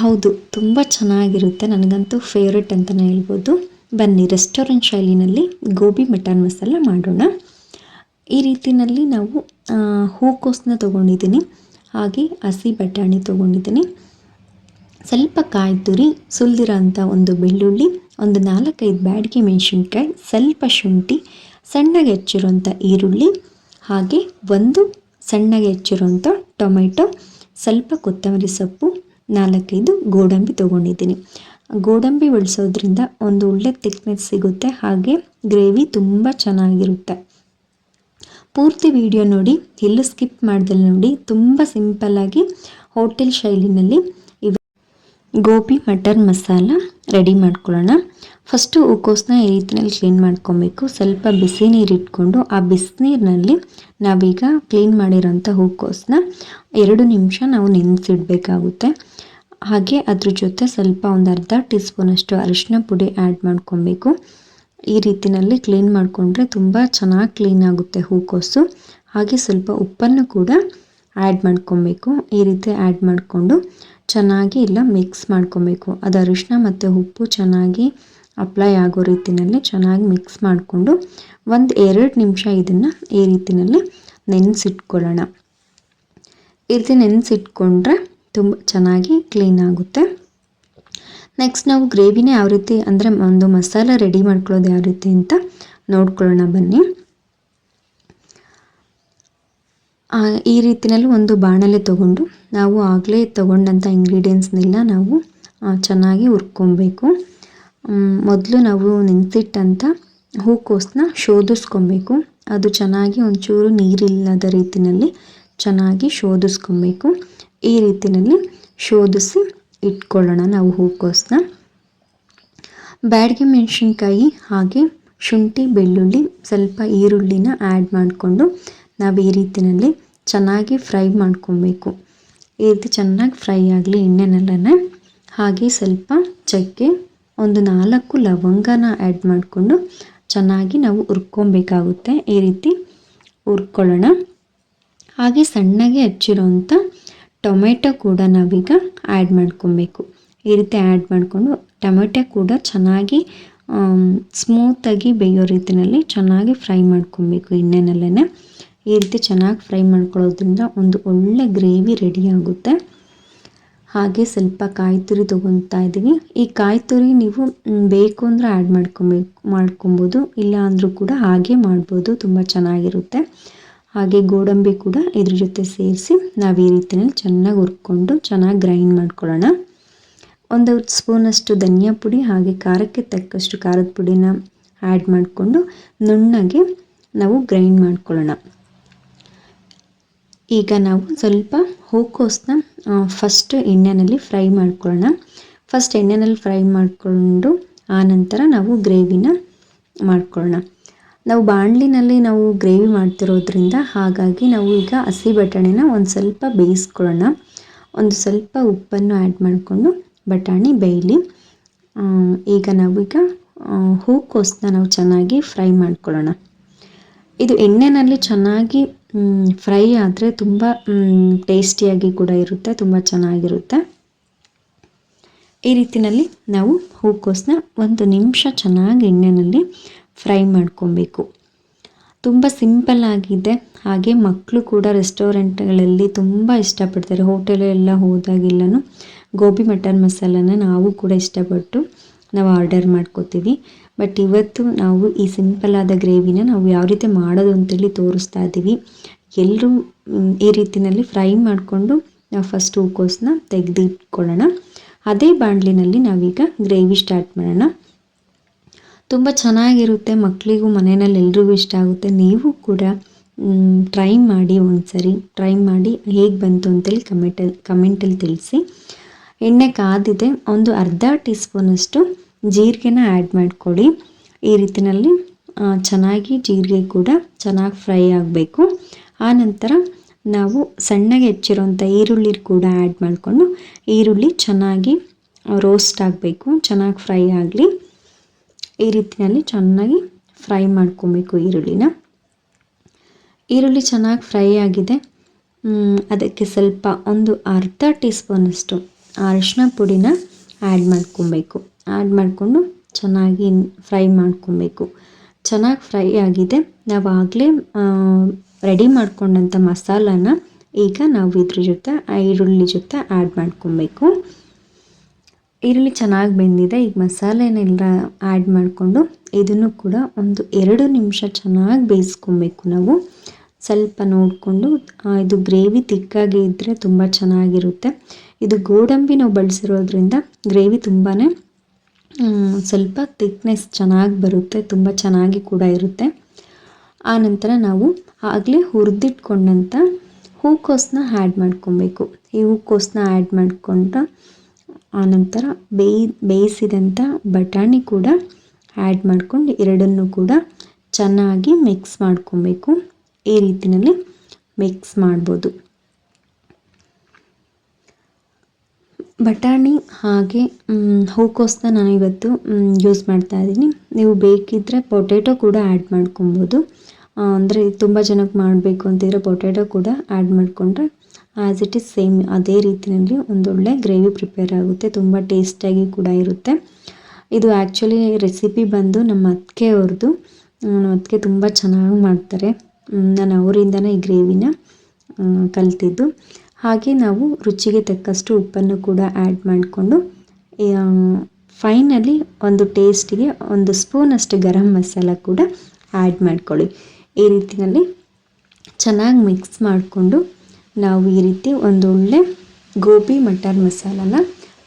ಹೌದು, ತುಂಬ ಚೆನ್ನಾಗಿರುತ್ತೆ. ನನಗಂತೂ ಫೇವ್ರೆಟ್ ಅಂತಲೇ ಹೇಳ್ಬೋದು. ಬನ್ನಿ ರೆಸ್ಟೋರೆಂಟ್ ಶೈಲಿನಲ್ಲಿ ಗೋಬಿ ಮಟನ್ ಮಸಾಲ ಮಾಡೋಣ. ಈ ರೀತಿಯಲ್ಲಿ ನಾವು ಹೂಕೋಸನ್ನ ತೊಗೊಂಡಿದ್ದೀನಿ. ಹಾಗೆ ಹಸಿ ಬಟಾಣಿ ತೊಗೊಂಡಿದ್ದೀನಿ. ಸ್ವಲ್ಪ ಕಾಯಿ ತುರಿ ಸುಲಿದಿರೋ ಅಂಥ ಒಂದು ಬೆಳ್ಳುಳ್ಳಿ, ಒಂದು ನಾಲ್ಕೈದು ಬ್ಯಾಡಿಗೆ ಮೆಣಸಿನ್ಕಾಯಿ, ಸ್ವಲ್ಪ ಶುಂಠಿ, ಸಣ್ಣಗೆ ಹೆಚ್ಚಿರೋಂಥ ಈರುಳ್ಳಿ, ಹಾಗೆ ಒಂದು ಸಣ್ಣಗೆ ಹೆಚ್ಚಿರುವಂಥ ಟೊಮೆಟೊ ಸ್ವಲ್ಪ ಕೊತ್ತಂಬರಿ ಸೊಪ್ಪು, ನಾಲ್ಕೈದು ಗೋಡಂಬಿ ತೊಗೊಂಡಿದ್ದೀನಿ. ಗೋಡಂಬಿ ಬಳಸೋದ್ರಿಂದ ಒಂದು ಒಳ್ಳೆ ತಿಕ್ನೆಸ್ ಸಿಗುತ್ತೆ, ಹಾಗೆ ಗ್ರೇವಿ ತುಂಬ ಚೆನ್ನಾಗಿರುತ್ತೆ. ಪೂರ್ತಿ ವಿಡಿಯೋ ನೋಡಿ, ಎಲ್ಲೂ ಸ್ಕಿಪ್ ಮಾಡ್ದಲ್ಲಿ ನೋಡಿ, ತುಂಬ ಸಿಂಪಲ್ಲಾಗಿ ಹೋಟೆಲ್ ಶೈಲಿನಲ್ಲಿ ಇವೆ ಗೋಬಿ ಮಟರ್ ಮಸಾಲ ರೆಡಿ ಮಾಡ್ಕೊಳ್ಳೋಣ. ಫಸ್ಟು ಹೂಕೋಸನ್ನ ಈ ರೀತಿಯಲ್ಲಿ ಕ್ಲೀನ್ ಮಾಡ್ಕೊಬೇಕು. ಸ್ವಲ್ಪ ಬಿಸಿ ನೀರು ಇಟ್ಕೊಂಡು ಆ ಬಿಸಿನೀರಿನಲ್ಲಿ ನಾವೀಗ ಕ್ಲೀನ್ ಮಾಡಿರೋಂಥ ಹೂಕೋಸನ್ನ ಎರಡು ನಿಮಿಷ ನಾವು ನೆನೆಸಿಡ್ಬೇಕಾಗುತ್ತೆ. ಹಾಗೆ ಅದ್ರ ಜೊತೆ ಸ್ವಲ್ಪ ಒಂದು ಅರ್ಧ ಟೀ ಸ್ಪೂನಷ್ಟು ಅರಿಶಿನ ಪುಡಿ ಆ್ಯಡ್ ಮಾಡ್ಕೊಬೇಕು. ಈ ರೀತಿಯಲ್ಲಿ ಕ್ಲೀನ್ ಮಾಡಿಕೊಂಡ್ರೆ ತುಂಬ ಚೆನ್ನಾಗಿ ಕ್ಲೀನ್ ಆಗುತ್ತೆ ಹೂಕೋಸು ಹಾಗೆ ಸ್ವಲ್ಪ ಉಪ್ಪನ್ನು ಕೂಡ ಆ್ಯಡ್ ಮಾಡ್ಕೊಬೇಕು. ಈ ರೀತಿ ಆ್ಯಡ್ ಮಾಡಿಕೊಂಡು ಚೆನ್ನಾಗಿ ಇಲ್ಲ ಮಿಕ್ಸ್ ಮಾಡ್ಕೊಬೇಕು. ಅದು ಅರಿಶಿನ ಮತ್ತು ಉಪ್ಪು ಚೆನ್ನಾಗಿ ಅಪ್ಲೈ ಆಗೋ ರೀತಿನಲ್ಲಿ ಚೆನ್ನಾಗಿ ಮಿಕ್ಸ್ ಮಾಡಿಕೊಂಡು ಒಂದು ಎರಡು ನಿಮಿಷ ಇದನ್ನು ಈ ರೀತಿಯಲ್ಲಿ ನೆನೆಸಿಟ್ಕೊಳ್ಳೋಣ. ಈ ರೀತಿ ನೆನೆಸಿಟ್ಕೊಂಡ್ರೆ ತುಂಬ ಚೆನ್ನಾಗಿ ಕ್ಲೀನ್ ಆಗುತ್ತೆ. ನೆಕ್ಸ್ಟ್ ನಾವು ಗ್ರೇವಿನೇ ಯಾವ ರೀತಿ ಅಂದರೆ ಒಂದು ಮಸಾಲ ರೆಡಿ ಮಾಡ್ಕೊಳ್ಳೋದು ಯಾವ ರೀತಿ ಅಂತ ನೋಡ್ಕೊಳ್ಳೋಣ ಬನ್ನಿ ಆ, ಈ ರೀತಿಯಲ್ಲಿ ಒಂದು ಬಾಣಲೆ ತಗೊಂಡು ನಾವು ಆಗಲೇ ತಗೊಂಡಂಥ ಇಂಗ್ರೀಡಿಯೆಂಟ್ಸ್ನೆಲ್ಲ ನಾವು ಚೆನ್ನಾಗಿ ಹುರ್ಕೊಬೇಕು. ಮೊದಲು ನಾವು ನೆನೆಸಿಟ್ಟಂಥ ಹೂಕೋಸನ್ನ ಶೋಧಿಸ್ಕೊಬೇಕು. ಅದು ಚೆನ್ನಾಗಿ ಒಂಚೂರು ನೀರಿಲ್ಲದ ರೀತಿಯಲ್ಲಿ ಚೆನ್ನಾಗಿ ಶೋಧಿಸ್ಕೊಬೇಕು. ಈ ರೀತಿಯಲ್ಲಿ ಶೋಧಿಸಿ ಇಟ್ಕೊಳ್ಳೋಣ ನಾವು ಹೂಕೋಸನ್ನ ಬ್ಯಾಡಿಗೆ ಮೆಣಸಿನ್ಕಾಯಿ ಹಾಗೆ ಶುಂಠಿ, ಬೆಳ್ಳುಳ್ಳಿ, ಸ್ವಲ್ಪ ಈರುಳ್ಳಿನ ಆ್ಯಡ್ ಮಾಡಿಕೊಂಡು ನಾವು ಈ ರೀತಿಯಲ್ಲಿ ಚೆನ್ನಾಗಿ ಫ್ರೈ ಮಾಡ್ಕೊಬೇಕು. ಈ ರೀತಿ ಚೆನ್ನಾಗಿ ಫ್ರೈ ಆಗಲಿ ಎಣ್ಣೆನಲ್ಲೇ ಹಾಗೆ ಸ್ವಲ್ಪ ಚಕ್ಕೆ ಒಂದು ನಾಲ್ಕು ಲವಂಗನ ಆ್ಯಡ್ ಮಾಡಿಕೊಂಡು ಚೆನ್ನಾಗಿ ನಾವು ಹುರ್ಕೊಬೇಕಾಗುತ್ತೆ. ಈ ರೀತಿ ಹುರ್ಕೊಳ್ಳೋಣ. ಹಾಗೆ ಸಣ್ಣಗೆ ಹಚ್ಚಿರೋಂಥ ಟೊಮೆಟೊ ಕೂಡ ನಾವೀಗ ಆ್ಯಡ್ ಮಾಡ್ಕೊಬೇಕು. ಈ ರೀತಿ ಆ್ಯಡ್ ಮಾಡಿಕೊಂಡು ಟೊಮೆಟೊ ಕೂಡ ಚೆನ್ನಾಗಿ ಸ್ಮೂತಾಗಿ ಬೇಯೋ ರೀತಿಯಲ್ಲಿ ಚೆನ್ನಾಗಿ ಫ್ರೈ ಮಾಡ್ಕೊಬೇಕು ಎಣ್ಣೆನಲ್ಲೇ ಈ ರೀತಿ ಚೆನ್ನಾಗಿ ಫ್ರೈ ಮಾಡ್ಕೊಳ್ಳೋದ್ರಿಂದ ಒಂದು ಒಳ್ಳೆ ಗ್ರೇವಿ ರೆಡಿ ಆಗುತ್ತೆ. ಹಾಗೆ ಸ್ವಲ್ಪ ಕಾಯಿ ತುರಿ ತೊಗೊತಾ ಇದ್ದೀವಿ ಈ ಕಾಯಿ ತುರಿ ನೀವು ಬೇಕು ಅಂದರೆ ಆ್ಯಡ್ ಮಾಡ್ಕೊಬೇಕು, ಮಾಡ್ಕೊಬೋದು, ಇಲ್ಲ ಅಂದರೂ ಕೂಡ ಹಾಗೆ ಮಾಡ್ಬೋದು, ತುಂಬ ಚೆನ್ನಾಗಿರುತ್ತೆ. ಹಾಗೆ ಗೋಡಂಬಿ ಕೂಡ ಇದ್ರ ಜೊತೆ ಸೇರಿಸಿ ನಾವು ಈ ರೀತಿಯಲ್ಲಿ ಚೆನ್ನಾಗಿ ಹುರ್ಕೊಂಡು ಚೆನ್ನಾಗಿ ಗ್ರೈಂಡ್ ಮಾಡ್ಕೊಳ್ಳೋಣ. ಒಂದು ಸ್ಪೂನಷ್ಟು ಧನಿಯಾ ಪುಡಿ, ಹಾಗೆ ಖಾರಕ್ಕೆ ತಕ್ಕಷ್ಟು ಖಾರದ ಪುಡಿನ ಆ್ಯಡ್ ಮಾಡಿಕೊಂಡು ನುಣ್ಣಗೆ ನಾವು ಗ್ರೈಂಡ್ ಮಾಡ್ಕೊಳ್ಳೋಣ. ಈಗ ನಾವು ಸ್ವಲ್ಪ ಹೂಕೋಸನ್ನ ಫಸ್ಟ್ ಎಣ್ಣೆಯಲ್ಲಿ ಫ್ರೈ ಮಾಡ್ಕೊಳ್ಳೋಣ. ಫಸ್ಟ್ ಎಣ್ಣೆಯಲ್ಲಿ ಫ್ರೈ ಮಾಡಿಕೊಂಡು ಆನಂತರ ನಾವು ಗ್ರೇವಿನ ಮಾಡ್ಕೊಳ್ಳೋಣ. ನಾವು ಬಾಣಲಿನಲ್ಲಿ ನಾವು ಗ್ರೇವಿ ಮಾಡ್ತಿರೋದ್ರಿಂದ ಹಾಗಾಗಿ ನಾವು ಈಗ ಹಸಿ ಬಟಾಣಿನ ಒಂದು ಸ್ವಲ್ಪ ಬೇಯಿಸ್ಕೊಳ್ಳೋಣ. ಒಂದು ಸ್ವಲ್ಪ ಉಪ್ಪನ್ನು ಆ್ಯಡ್ ಮಾಡಿಕೊಂಡು ಬಟಾಣಿ ಬೇಯಲಿ. ಈಗ ನಾವೀಗ ಹೂಕೋಸನ್ನ ನಾವು ಚೆನ್ನಾಗಿ ಫ್ರೈ ಮಾಡ್ಕೊಳ್ಳೋಣ. ಇದು ಎಣ್ಣೆನಲ್ಲಿ ಚೆನ್ನಾಗಿ ಫ್ರೈ ಆದರೆ ತುಂಬ ಟೇಸ್ಟಿಯಾಗಿ ಕೂಡ ಇರುತ್ತೆ, ತುಂಬ ಚೆನ್ನಾಗಿರುತ್ತೆ. ಈ ರೀತಿಯಲ್ಲಿ ನಾವು ಹೂಕೋಸನ್ನ ಒಂದು ನಿಮಿಷ ಚೆನ್ನಾಗಿ ಎಣ್ಣೆಯಲ್ಲಿ ಫ್ರೈ ಮಾಡ್ಕೊಬೇಕು. ತುಂಬ ಸಿಂಪಲ್ ಆಗಿದೆ. ಹಾಗೆ ಮಕ್ಕಳು ಕೂಡ ರೆಸ್ಟೋರೆಂಟ್ಗಳಲ್ಲಿ ತುಂಬ ಇಷ್ಟಪಡ್ತಾರೆ. ಹೋಟೆಲೆಲ್ಲ ಹೋದಾಗೆಲ್ಲನೂ ಗೋಬಿ ಮಟನ್ ಮಸಾಲನ ನಾವು ಕೂಡ ಇಷ್ಟಪಟ್ಟು ನಾವು ಆರ್ಡರ್ ಮಾಡ್ಕೋತೀವಿ. ಬಟ್ ಇವತ್ತು ನಾವು ಈ ಸಿಂಪಲ್ ಆದ ಗ್ರೇವಿನ ನಾವು ಯಾವ ರೀತಿ ಮಾಡೋದು ಅಂತೇಳಿ ತೋರಿಸ್ತಾ ಇದ್ದೀವಿ. ಎಲ್ಲರೂ ಈ ರೀತಿಯಲ್ಲಿ ಫ್ರೈ ಮಾಡಿಕೊಂಡು ನಾವು ಫಸ್ಟ್ ಹೂಕೋಸನ್ನ ತೆಗೆದಿಟ್ಕೊಳ್ಳೋಣ. ಅದೇ ಬಾಂಡ್ಲಿನಲ್ಲಿ ನಾವೀಗ ಗ್ರೇವಿ ಸ್ಟಾರ್ಟ್ ಮಾಡೋಣ. ತುಂಬ ಚೆನ್ನಾಗಿರುತ್ತೆ ಮಕ್ಕಳಿಗೂ ಮನೆಯಲ್ಲಿ ಎಲ್ರಿಗೂ ಇಷ್ಟ ಆಗುತ್ತೆ. ನೀವು ಕೂಡ ಟ್ರೈ ಮಾಡಿ ಒಂದ್ಸರಿ ಟ್ರೈ ಮಾಡಿ ಹೇಗೆ ಬಂತು ಅಂತೇಳಿ ಕಮೆಂಟಲ್ಲಿ ಕಮೆಂಟಲ್ಲಿ ತಿಳಿಸಿ. ಎಣ್ಣೆ ಕಾದಿದೆ, ಒಂದು ಅರ್ಧ ಟೀ ಸ್ಪೂನಷ್ಟು ಜೀರಿಗೆನ ಆ್ಯಡ್ ಮಾಡ್ಕೊಳ್ಳಿ. ಈ ರೀತಿನಲ್ಲಿ ಚೆನ್ನಾಗಿ ಜೀರಿಗೆ ಕೂಡ ಚೆನ್ನಾಗಿ ಫ್ರೈ ಆಗಬೇಕು. ಆನಂತರ ನಾವು ಸಣ್ಣಗೆ ಹೆಚ್ಚಿರೋಂಥ ಈರುಳ್ಳಿ ಕೂಡ ಆ್ಯಡ್ ಮಾಡಿಕೊಂಡು, ಈರುಳ್ಳಿ ಚೆನ್ನಾಗಿ ರೋಸ್ಟ್ ಆಗಬೇಕು, ಚೆನ್ನಾಗಿ ಫ್ರೈ ಆಗಲಿ. ಈ ರೀತಿಯಲ್ಲಿ ಚೆನ್ನಾಗಿ ಫ್ರೈ ಮಾಡ್ಕೊಬೇಕು ಈರುಳ್ಳಿನ. ಈರುಳ್ಳಿ ಚೆನ್ನಾಗಿ ಫ್ರೈ ಆಗಿದೆ. ಅದಕ್ಕೆ ಸ್ವಲ್ಪ ಒಂದು ಅರ್ಧ ಟೀ ಸ್ಪೂನಷ್ಟು ಅರಿಶಿನ ಪುಡಿನ ಆ್ಯಡ್ ಮಾಡ್ಕೊಬೇಕು. ಆ್ಯಡ್ ಮಾಡಿಕೊಂಡು ಚೆನ್ನಾಗಿ ಫ್ರೈ ಮಾಡ್ಕೊಬೇಕು. ಚೆನ್ನಾಗಿ ಫ್ರೈ ಆಗಿದೆ. ನಾವು ಆಗಲೇ ರೆಡಿ ಮಾಡ್ಕೊಂಡಂಥ ಮಸಾಲಾನ ಈಗ ನಾವು ಇದ್ರ ಜೊತೆ ಈರುಳ್ಳಿ ಜೊತೆ ಆ್ಯಡ್ ಮಾಡ್ಕೊಬೇಕು. ಈರುಳ್ಳಿ ಚೆನ್ನಾಗಿ ಬೆಂದಿದೆ. ಈಗ ಮಸಾಲೆನೆಲ್ಲ ಆ್ಯಡ್ ಮಾಡಿಕೊಂಡು ಇದನ್ನು ಕೂಡ ಒಂದು ಎರಡು ನಿಮಿಷ ಚೆನ್ನಾಗಿ ಬೇಯಿಸ್ಕೊಬೇಕು ನಾವು. ಸ್ವಲ್ಪ ನೋಡಿಕೊಂಡು ಇದು ಗ್ರೇವಿ ತಿಕ್ಕಾಗಿ ಇದ್ದರೆ ತುಂಬ ಚೆನ್ನಾಗಿರುತ್ತೆ. ಇದು ಗೋಡಂಬಿ ನಾವು ಬಳಸಿರೋದ್ರಿಂದ ಗ್ರೇವಿ ತುಂಬಾ ಸ್ವಲ್ಪ ತಿಕ್ನೆಸ್ ಚೆನ್ನಾಗಿ ಬರುತ್ತೆ, ತುಂಬ ಚೆನ್ನಾಗಿ ಕೂಡ ಇರುತ್ತೆ. ಆನಂತರ ನಂತರ ನಾವು ಆಗಲೇ ಹುರಿದಿಟ್ಕೊಂಡಂಥ ಹೂಕೋಸನ್ನ ಆ್ಯಡ್ ಮಾಡ್ಕೊಬೇಕು. ಈ ಹೂಕೋಸನ್ನ ಆ್ಯಡ್ ಮಾಡಿಕೊಂಡು ಆನಂತರ ಬೇಯ್, ಬೇಯಿಸಿದಂಥ ಬಟಾಣಿ ಕೂಡ ಆ್ಯಡ್ ಮಾಡ್ಕೊಂಡು ಎರಡನ್ನೂ ಕೂಡ ಚೆನ್ನಾಗಿ ಮಿಕ್ಸ್ ಮಾಡ್ಕೊಬೇಕು. ಈ ರೀತಿಯಲ್ಲಿ ಮಿಕ್ಸ್ ಮಾಡ್ಬೋದು. ಬಟಾಣಿ ಹಾಗೆ ಹೂಕೋಸನ್ನ ನಾನು ಇವತ್ತು ಯೂಸ್ ಮಾಡ್ತಾ ಇದ್ದೀನಿ. ನೀವು ಬೇಕಿದ್ದರೆ ಪೊಟೆಟೊ ಕೂಡ ಆ್ಯಡ್ ಮಾಡ್ಕೊಬೋದು. ಅಂದರೆ ತುಂಬ ಜನಕ್ಕೆ ಮಾಡಬೇಕು ಅಂತಿದ್ರೆ ಪೊಟೆಟೊ ಕೂಡ ಆ್ಯಡ್ ಮಾಡಿಕೊಂಡ್ರೆ ಆ್ಯಸ್ ಇಟ್ ಈಸ್ ಸೇಮ್ ಅದೇ ರೀತಿಯಲ್ಲಿ ಒಂದೊಳ್ಳೆ ಗ್ರೇವಿ ಪ್ರಿಪೇರ್ ಆಗುತ್ತೆ. ತುಂಬ ಟೇಸ್ಟಾಗಿ ಕೂಡ ಇರುತ್ತೆ. ಇದು ಆ್ಯಕ್ಚುಲಿ ರೆಸಿಪಿ ಬಂದು ನಮ್ಮ ಅತ್ತಿಗೆ ಅವ್ರದ್ದು. ನಮ್ಮ ಅತ್ತಿಗೆ ತುಂಬ ಚೆನ್ನಾಗಿ ಮಾಡ್ತಾರೆ. ನಾನು ಅವರಿಂದನೇ ಈ ಗ್ರೇವಿನ ಕಲ್ತಿದ್ದು. ಹಾಗೆ ನಾವು ರುಚಿಗೆ ತಕ್ಕಷ್ಟು ಉಪ್ಪನ್ನು ಕೂಡ ಆ್ಯಡ್ ಮಾಡಿಕೊಂಡು ಫೈನಲಿ ಒಂದು ಟೇಸ್ಟಿಗೆ ಒಂದು ಸ್ಪೂನಷ್ಟು ಗರಂ ಮಸಾಲ ಕೂಡ ಆ್ಯಡ್ ಮಾಡ್ಕೊಳ್ಳಿ. ಈ ರೀತಿಯಲ್ಲಿ ಚೆನ್ನಾಗಿ ಮಿಕ್ಸ್ ಮಾಡಿಕೊಂಡು ನಾವು ಈ ರೀತಿ ಒಂದೊಳ್ಳೆ ಗೋಬಿ ಮಟರ್ ಮಸಾಲನ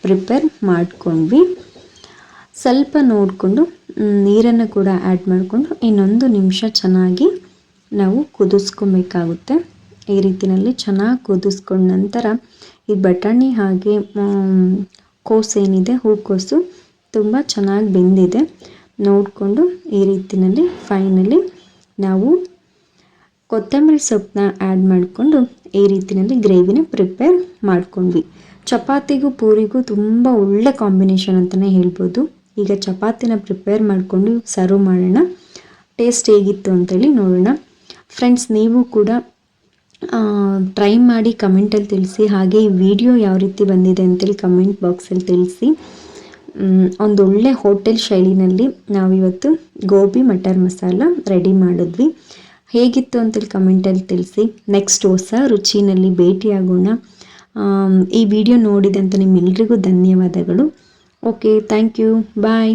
ಪ್ರಿಪೇರ್ ಮಾಡಿಕೊಂಡ್ವಿ. ಸ್ವಲ್ಪ ನೋಡಿಕೊಂಡು ನೀರನ್ನು ಕೂಡ ಆ್ಯಡ್ ಮಾಡಿಕೊಂಡು ಇನ್ನೊಂದು ನಿಮಿಷ ಚೆನ್ನಾಗಿ ನಾವು ಕುದಿಸ್ಕೊಬೇಕಾಗುತ್ತೆ. ಈ ರೀತಿಯಲ್ಲಿ ಚೆನ್ನಾಗಿ ಕುದಿಸ್ಕೊಂಡ ನಂತರ ಈ ಬಟಾಣಿ ಹಾಗೆ ಕೋಸು ಏನಿದೆ ಹೂಕೋಸು ತುಂಬ ಚೆನ್ನಾಗಿ ಬೆಂದಿದೆ. ನೋಡಿಕೊಂಡು ಈ ರೀತಿಯಲ್ಲಿ ಫೈನಲಿ ನಾವು ಕೊತ್ತಂಬರಿ ಸೊಪ್ಪನ್ನ ಆ್ಯಡ್ ಮಾಡಿಕೊಂಡು ಈ ರೀತಿಯಲ್ಲಿ ಗ್ರೇವಿನ ಪ್ರಿಪೇರ್ ಮಾಡ್ಕೊಂಡ್ವಿ. ಚಪಾತಿಗೂ ಪೂರಿಗೂ ತುಂಬ ಒಳ್ಳೆ ಕಾಂಬಿನೇಷನ್ ಅಂತಲೇ ಹೇಳ್ಬೋದು. ಈಗ ಚಪಾತಿನ ಪ್ರಿಪೇರ್ ಮಾಡಿಕೊಂಡು ಸರ್ವ್ ಮಾಡೋಣ. ಟೇಸ್ಟ್ ಹೇಗಿತ್ತು ಅಂತೇಳಿ ನೋಡೋಣ. ಫ್ರೆಂಡ್ಸ್ ನೀವು ಕೂಡ ಟ್ರೈ ಮಾಡಿ ಕಮೆಂಟಲ್ಲಿ ತಿಳಿಸಿ, ಹಾಗೆ ಈ ವಿಡಿಯೋ ಯಾವ ರೀತಿ ಬಂದಿದೆ ಅಂತೇಳಿ ಕಮೆಂಟ್ ಬಾಕ್ಸಲ್ಲಿ ತಿಳಿಸಿ. ಒಂದು ಒಳ್ಳೆ ಹೋಟೆಲ್ ಶೈಲಿನಲ್ಲಿ ನಾವಿವತ್ತು ಗೋಬಿ ಮಟರ್ ಮಸಾಲ ರೆಡಿ ಮಾಡಿದ್ವಿ. ಹೇಗಿತ್ತು ಅಂತೇಳಿ ಕಮೆಂಟಲ್ಲಿ ತಿಳಿಸಿ. ನೆಕ್ಸ್ಟ್ ಹೊಸ ರುಚಿನಲ್ಲಿ ಭೇಟಿಯಾಗೋಣ. ಈ ವಿಡಿಯೋ ನೋಡಿದಂಥ ನಿಮ್ಮೆಲ್ರಿಗೂ ಧನ್ಯವಾದಗಳು. Okay thank you bye